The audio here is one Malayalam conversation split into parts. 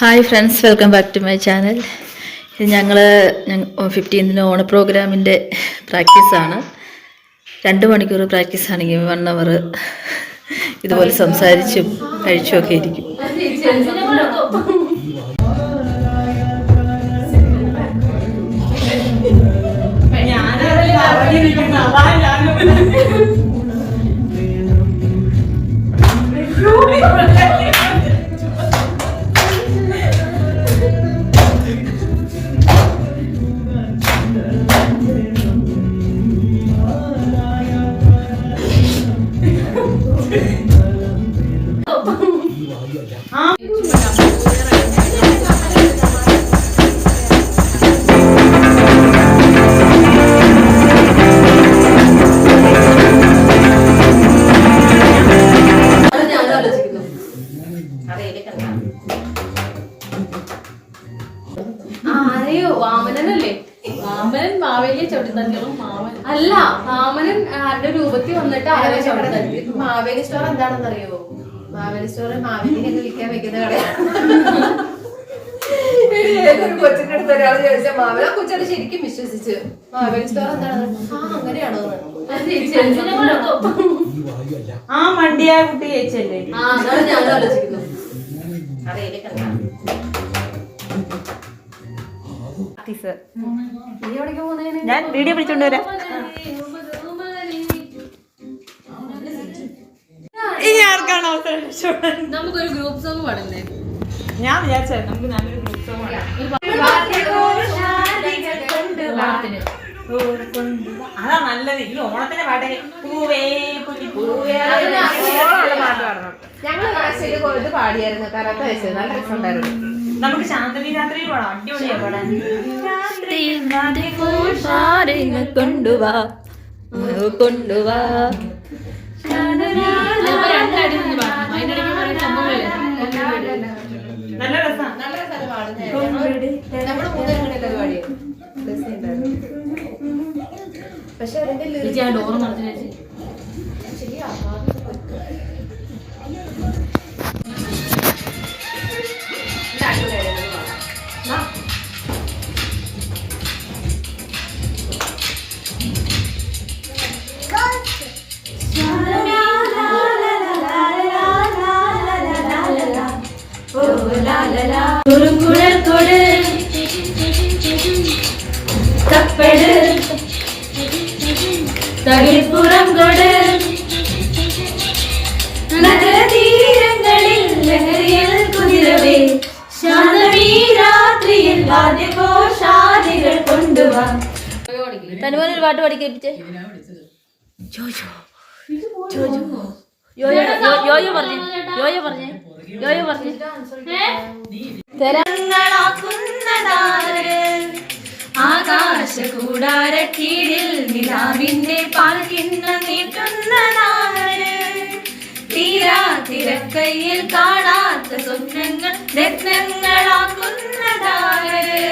Hi friends welcome back to my channel ഞങ്ങൾ ഫിഫ്റ്റീൻതിന് ഓണ പ്രോഗ്രാമിന്റെ പ്രാക്ടീസാണ്. രണ്ട് മണിക്കൂർ പ്രാക്ടീസ് ആണെങ്കിൽ വൺ അവർ ഇതുപോലെ സംസാരിച്ചും കഴിച്ചുമൊക്കെ ഇരിക്കും. ആരെയോ വാമനനല്ലേ? വാമനൻ മാവേലിയെ ചവിട്ടി തന്നെയാണ് മാമൻ. അല്ല വാമനൻ ആരുടെ രൂപത്തിൽ വന്നിട്ട് ആരെ ചവിട്ടി മാവേലി സ്റ്റോർ എന്താണെന്ന് അറിയോ മാവേലി സ്റ്റോർ മാവേലിനെ വിളിക്കാൻ വെക്കുന്ന കടയാണ് ഏതൊരു കൊച്ചിന്റെ അടുത്ത് ഒരാൾ ചോദിച്ചാൽ മാവേലി ആ കൊച്ചത് ശരിക്കും വിശ്വസിച്ച്. മാവേലി സ്റ്റോർ എന്താണെന്ന് ആ അങ്ങനെയാണോ ആ മണ്ടിയായ കുട്ടി ചേച്ചിയല്ലേ? അതാണ് ആലോചിക്കുന്നത് ഞാൻ വീഡിയോ പിടിച്ചോണ്ട് വരാം. ആർക്കാണ് അവസരം? നമുക്കൊരു ഗ്രൂപ്പ് സോങ് പാടില്ലേ? ഞാൻ വിചാരിച്ചേ നമുക്ക് നല്ലൊരു ഗ്രൂപ്പ് സോങ് പാടാം. അതാ നല്ലത്. ഈ ഓണത്തിന്റെ പാട്ടേ പൂവേ പൂവേ. പാട്ട് പാടണം. ഞങ്ങൾ ഇത് പാടിയായിരുന്നു. കരാത്ത വയസ്സ് നല്ല രസമുണ്ടായിരുന്നു. നമുക്ക് ശാന്തവി രാത്രി പാടാം. അടിപൊളിയാ പാടാൻ. കൊണ്ടുവാ. കൊണ്ടുവാ. നല്ല രസമാണ് നല്ല രസമാണ് പാടുന്നത് നമ്മുടെ മൂന്നുപേരുടെ പാടിയത് രസമുണ്ടായിരുന്നു പക്ഷെ അതിന്റെ കുറുക്കുഴൽ കൊട് തപ്പട്. തകിൽപ്പുറം കൊട് നഗരതീരങ്ങളിൽ ലഹരിയിൽ കുതിരവേ. ശാന്തമീ രാത്രിയിൽ വാദ്യഘോഷാദികൾ കൊണ്ടുവാ. തനുമോനൊരു പാട്ട് പാടി കേൾപ്പിച്ചേ ജോജോ. ജോജോ. യോയോ പറഞ്ഞേ യോയോ പറഞ്ഞേ. യോയോ പറഞ്ഞേ. ആകാശ കൂടാര കീഴിൽ നിലാവിന്റെ പാൽക്കിണ്ണ നീട്ടുന്ന നാര് തീരാ തിരക്കയിൽ കാണാത്ത സ്വപ്നങ്ങൾ രത്നങ്ങളാക്കുന്നതാര് കാണോരം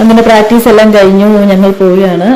അങ്ങനെ പ്രാക്ടീസ് എല്ലാം കഴിഞ്ഞു ഞങ്ങൾ പോവുകയാണ്.